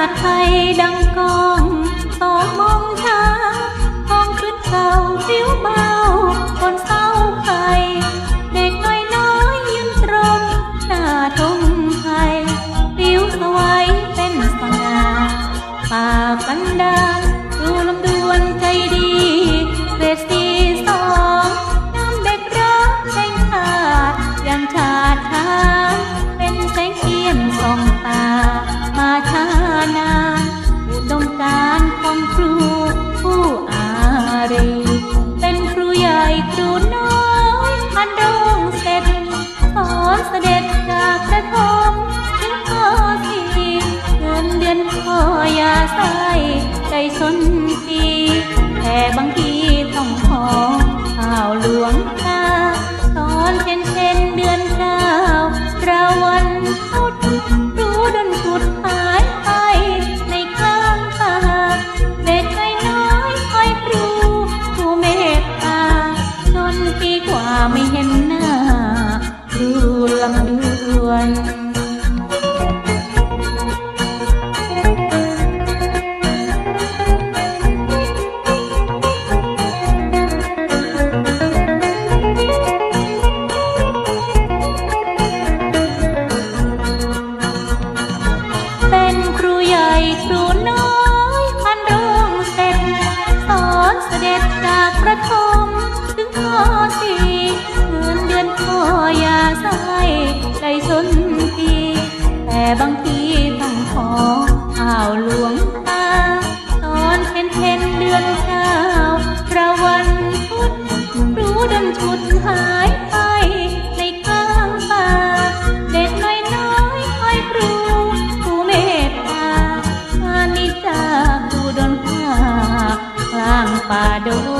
าติไทยดังกองตอมองช้างมองขึ้นเก่าริ้วเบาบนเศร้าไฟเด็กน้อยน้อยยืนตรงหน้าทุ่งไทยริ้วสวยเป็นสง่าปากันดา เสด็จจากพระทงถึงพอสีเงินเดือนพอยาใส่ใจสนทีแต่บางที one. แต่บางทีต้องขอข่าวหลวงตา ตอนเพ็นเพนเดือนเก้าระวันพุธรู้ดันชุดหายไปในกลางป่า เด็กน้อยน้อยคอยครูผู้เมตตาอานิจจากูดนผ้ากลางป่าดง